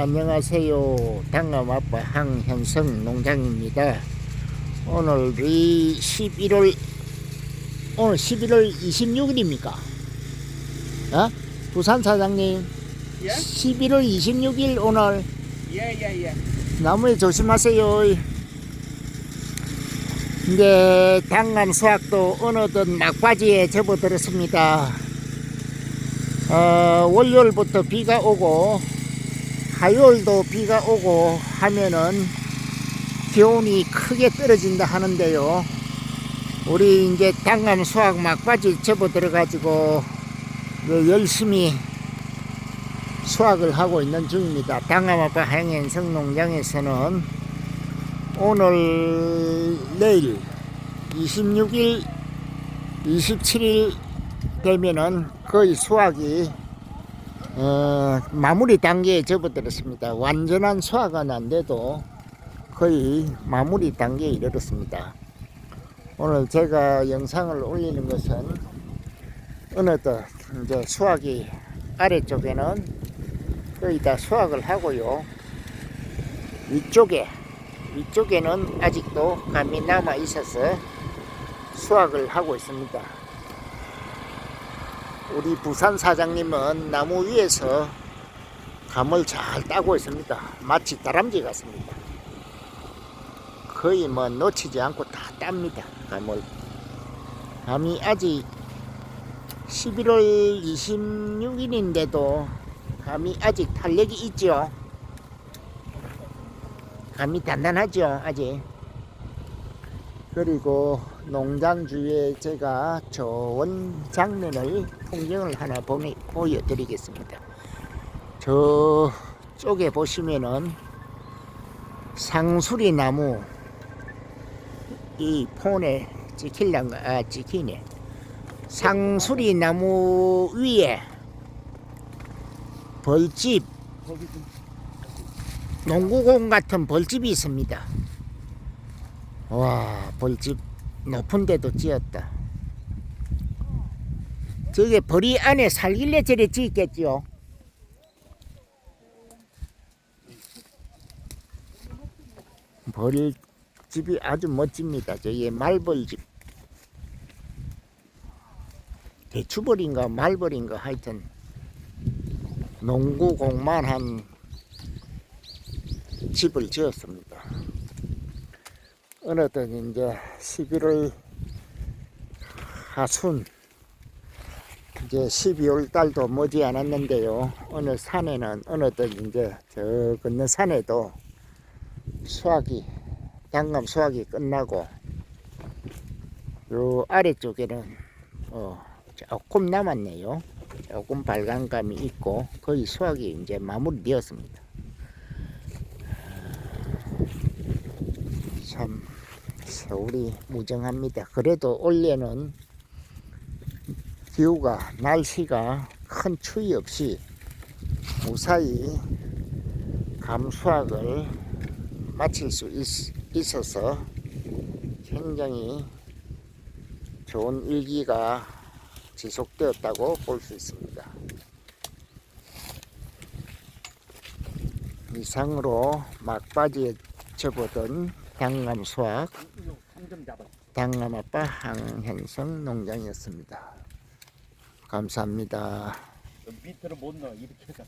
안녕하세요. 당감아빠 항현성 농장입니다. 오늘이 11월 오늘 11월 26일입니까? 어? 부산 사장님 예? 11월 26일 오늘 예, 예, 예. 나무에 조심하세요. 이제 당감 수확도 어느덧 막바지에 접어들었습니다. 어, 월요일부터 비가 오고 화요일도 비가 오고 하면은 기온이 크게 떨어진다 하는데요. 우리 이제 당감 수확 막바지 접어 들어 가지고 열심히 수확을 하고 있는 중입니다. 당감아빠 행hen성 농장에서는 오늘 내일 26일 27일 되면은 거의 수확이 어, 마무리 단계에 접어들었습니다. 완전한 수확은 안 돼도 거의 마무리 단계에 이르렀습니다. 오늘 제가 영상을 올리는 것은 어느덧 이제 수확이 아래쪽에는 거의 다 수확을 하고요. 위쪽에 위쪽에는 아직도 감이 남아 있어서 수확을 하고 있습니다. 우리 부산 사장님은 나무 위에서 감을 잘 따고 있습니다. 마치 다람쥐 같습니다. 거의 뭐 놓치지 않고 다 땁니다. 감을. 감이 아직 11월 26일인데도 감이 아직 탄력이 있죠. 감이 단단하죠, 아직. 그리고 농장 주위에 제가 좋은 장면을 풍경을 하나 보내, 보여드리겠습니다. 저 쪽에 보시면은 상수리 나무 이 폰에 찍힐란가 아 찍히네 상수리 나무 위에 벌집 농구공 같은 벌집이 있습니다. 와 벌집 높은 데도 지었다. 저게 벌이 안에 살길래 저래 지었겠죠. 벌집이 아주 멋집니다. 저게 말벌집. 대추벌인가 말벌인가 하여튼 농구공만 한 집을 지었습니다. 어느덧 이제 11월 하순 이제 12월 달도 머지 않았는데요. 어느 산에는 어느덧 이제 저 건너 산에도 수확이 단감 수확이 끝나고 요 아래쪽에는 어 조금 남았네요. 조금 빨간 감이 있고 거의 수확이 이제 마무리되었습니다. 참 세월이 무정합니다. 그래도 올해는 기후가 날씨가 큰 추위 없이 무사히 감수학을 마칠 수 있, 있어서 굉장히 좋은 일기가 지속되었다고 볼 수 있습니다. 이상으로 막바지에 접어든 당감 잡아. 당감 아빠 항현성 농장이었습니다. 감사합니다. 밑으로 못 넣어. 이렇게 해서.